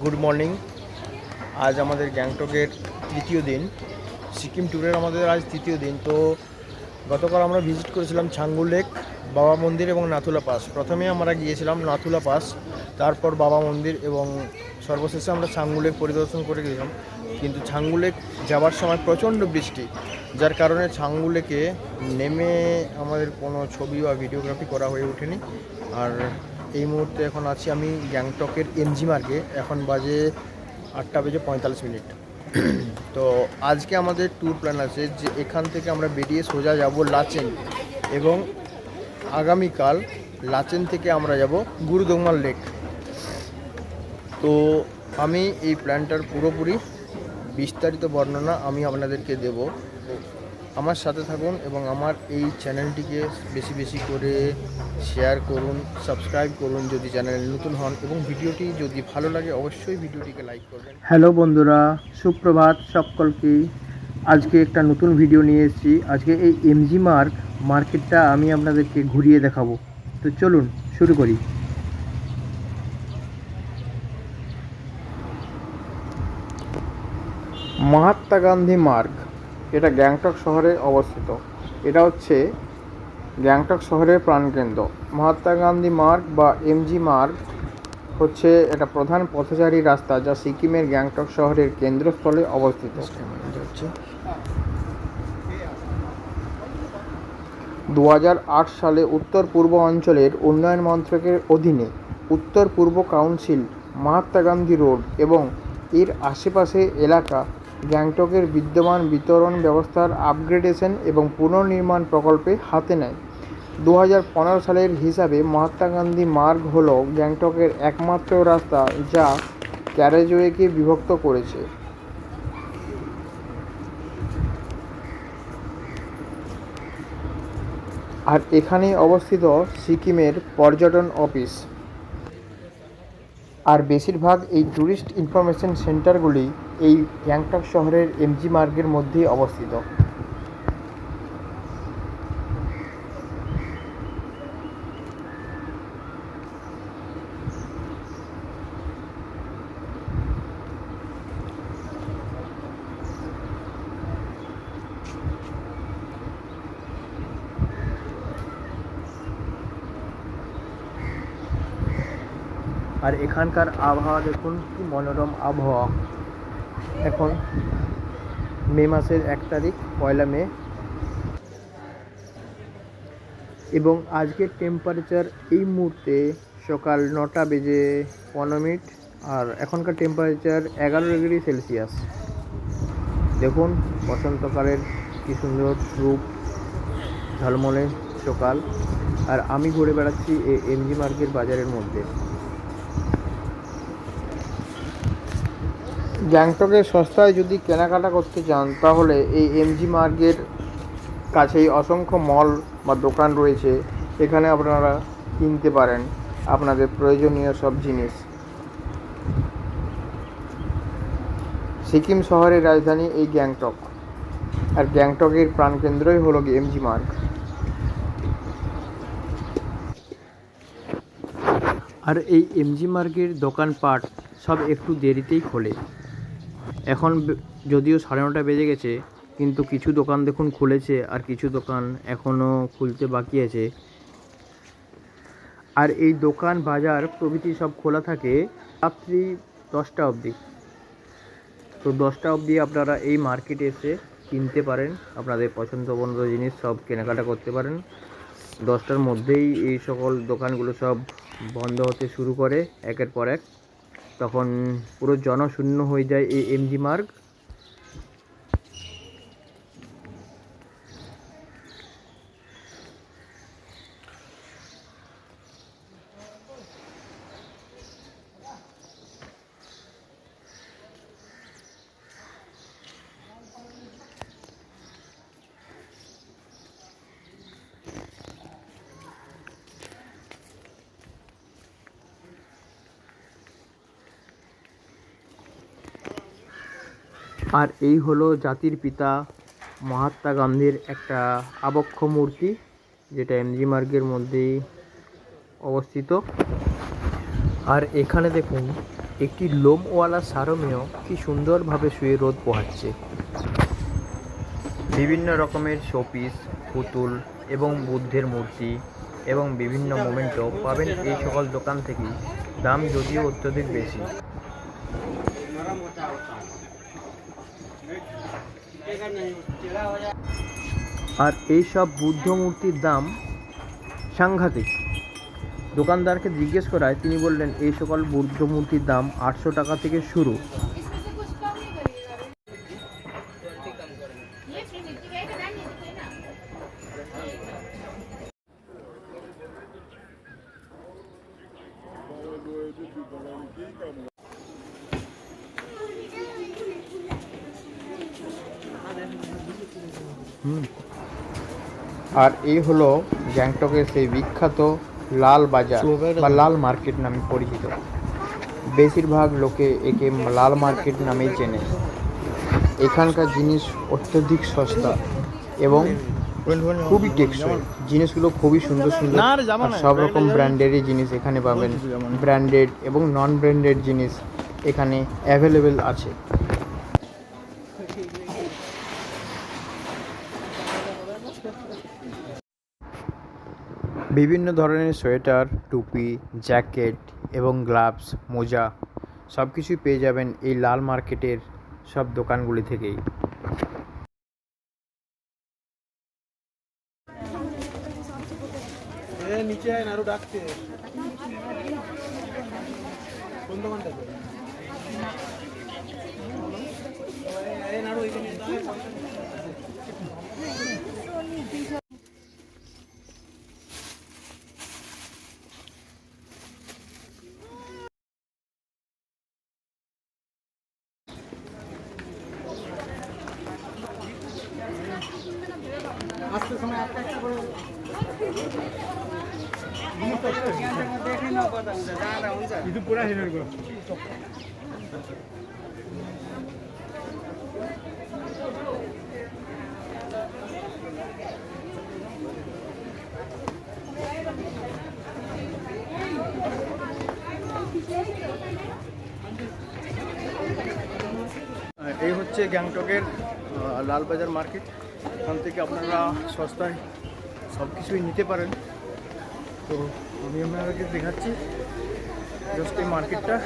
Good morning. আজ আমাদের গ্যাংটকের তৃতীয় দিন। সিকিম ট্যুরের আমাদের আজ তৃতীয় দিন। তো গতকাল আমরা ভিজিট করেছিলাম ছাঙ্গু লেক, বাবা মন্দির এবং নাথুলা পাস। প্রথমে আমরা গিয়েছিলাম নাথুলা পাস, তারপর বাবা মন্দির এবং সর্বশেষে আমরা ছাঙ্গু লেক পরিদর্শন করে গেছিলাম। কিন্তু ছাঙ্গু লেক যাওয়ার সময় প্রচণ্ড বৃষ্টি, যার কারণে ছাঙ্গু লেকে নেমে আমাদের কোনো ছবি বা ভিডিওগ্রাফি করা হয়ে ওঠেনি। আর এই মুহূর্তে এখন আছি আমি গ্যাংটকের এনজি মার্গে। এখন বাজে আটটা বেজে পঁয়তাল্লিশ মিনিট। তো আজকে আমাদের ট্যুর প্ল্যান আছে যে এখান থেকে আমরা বেরিয়ে সোজা যাব লাচেন এবং আগামীকাল লাচেন থেকে আমরা যাব গুরুদোংমাল লেক তো আমি এই প্ল্যানটার পুরোপুরি বিস্তারিত বর্ণনা আমি আপনাদেরকে দেব। আমার সাথে থাকুন এবং আমার এই চ্যানেলটিকে বেশি বেশি করে শেয়ার করুন সাবস্ক্রাইব করুন যদি চ্যানেল নতুন হন এবং ভিডিওটি যদি ভালো লাগে অবশ্যই ভিডিওটিকে লাইক করবেন। হ্যালো বন্ধুরা সুপ্রভাত সকলকে। আজকে একটা নতুন ভিডিও নিয়ে এসেছি। আজকে এই এমজি মার্ক মার্কেটটা আমি আপনাদেরকে ঘুরিয়ে দেখাবো। তো চলুন শুরু করি। মহাত্মা গান্ধী মার্গ এটা গ্যাংটক শহরে অবস্থিত। এটা হচ্ছে গ্যাংটক শহরের প্রাণকেন্দ্র। মহাত্মা গান্ধী মার্গ বা এমজি মার্গ হচ্ছে এটা প্রধান পথচারী রাস্তা যা সিকিমের গ্যাংটক শহরের কেন্দ্রস্থলে অবস্থিত। দু হাজার আট সালে উত্তর পূর্ব অঞ্চলের উন্নয়ন মন্ত্রকের অধীনে উত্তর পূর্ব কাউন্সিল, মহাত্মা গান্ধী রোড এবং এর আশেপাশে এলাকা গ্যাংটকের বিদ্যমান বিতরণ ব্যবস্থার আপগ্রেডেশন এবং পুনর্নির্মাণ প্রকল্পে হাতে নেয়। দু হাজার পনেরো সালের হিসাবে মহাত্মা গান্ধী মার্গ হল গ্যাংটকের একমাত্র রাস্তা যা ক্যারেজওয়েকে বিভক্ত করেছে। আর এখানে অবস্থিত সিকিমের পর্যটন অফিস। আর বেশিরভাগ এই ট্যুরিস্ট ইনফরমেশন সেন্টারগুলি এই গ্যাংটক শহরের এমজি মার্গের মধ্যেই অবস্থিত। আর এখানকার আবহাওয়া দেখুন, কি মনোরম আবহাওয়া। এখন মে মাসের এক তারিখ, পয়লা মে। এবং আজকের টেম্পারেচার এই মুহূর্তে সকাল নটা বেজে পনেরো মিনিট, আর এখনকার টেম্পারেচার এগারো ডিগ্রি সেলসিয়াস দেখুন, বসন্তকালের কি সুন্দর রূপ, ঝলমলে সকাল। আর আমি ঘুরে বেড়াচ্ছি এই এমজি মার্কেট বাজারের মধ্যে। গ্যাংটকে সস্তায় যদি কেনাকাটা করতে চান, তাহলে এই এমজি মার্গের কাছেই অসংখ্য মল বা দোকান রয়েছে। এখানে আপনারা কিনতে পারেন আপনাদের প্রয়োজনীয় সব জিনিস। সিকিম শহরের রাজধানী এই গ্যাংটক। আর গ্যাংটকের প্রাণকেন্দ্রই হলো এমজি মার্গ আর এই এমজি মার্গের দোকানপাট সব একটু দেরিতেই খোলে। এখন যদিও সাড়ে নটা বেজে গেছে, কিন্তু কিছু দোকান দেখুন খুলেছে আর কিছু দোকান এখনও খুলতে বাকি আছে। আর এই দোকান, বাজার প্রভৃতি সব খোলা থাকে রাত্রি দশটা অবধি। তো দশটা অবধি আপনারা এই মার্কেটে এসে কিনতে পারেন, আপনাদের পছন্দ পছন্দ জিনিস সব কেনাকাটা করতে পারেন। দশটার মধ্যেই এই সকল দোকানগুলো সব বন্ধ হতে শুরু করে, একের পর এক। তখন পুরো জনশূন্য হয়ে যায় এই এমজি মার্গ আর এই হলো জাতির পিতা মহাত্মা গান্ধীর একটা আবক্ষ মূর্তি, যেটা এমজি মার্গের মধ্যেই অবস্থিত। আর এখানে দেখুন, একটি লোমওয়ালা সারমেয় কি সুন্দরভাবে শুয়ে রোদ পোহাচ্ছে। বিভিন্ন রকমের শোপিস, পুতুল এবং বুদ্ধের মূর্তি এবং বিভিন্ন মোমেন্টও পাবেন এই সকল দোকান থেকেই, দাম যদিও অত্যধিক বেশি। আর এই সব বুদ্ধ মূর্তির দাম সাংঘাতিক। দোকানদারকে জিজ্ঞেস করায় তিনি বললেন, এই সকল বুদ্ধ মূর্তির দাম আটশো টাকা থেকে শুরু। আর এই হলো গ্যাংটকের সেই বিখ্যাত লাল বাজার বা লাল মার্কেট নামে পরিচিত। বেশিরভাগ লোকে একে লাল মার্কেট নামেই চেনে। এখানকার জিনিস অত্যধিক সস্তা এবং খুবই টেকসই। জিনিসগুলো খুবই সুন্দর সুন্দর সব রকম ব্র্যান্ডেরই জিনিস এখানে পাবেন। ব্র্যান্ডেড এবং নন ব্র্যান্ডেড জিনিস এখানে অ্যাভেলেবেল আছে। বিভিন্ন ধরনের সোয়েটার, টুপি, জ্যাকেট এবং গ্লাভস, মোজা সব কিছুই পেয়ে যাবেন এই লাল মার্কেটের সব দোকানগুলি থেকেই। নিচে আয় ডাকছে। কোন দোকানটা আসতে সময় একটা একটা করে ಇದು ಪೂರ ಹಿರಿಯರ್ಗು এই হচ্ছে গ্যাংটকের আহ, লালবাজার মার্কেট এখান থেকে আপনারা সস্তায় সব কিছুই নিতে পারেন। তো আমি আপনাদেরকে দেখাচ্ছি জাস্ট এই মার্কেটটা।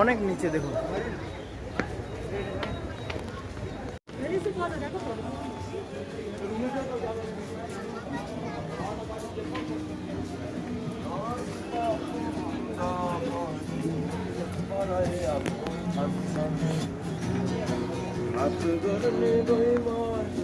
অনেক নিচে দেখুন। হাত গরমে বইমার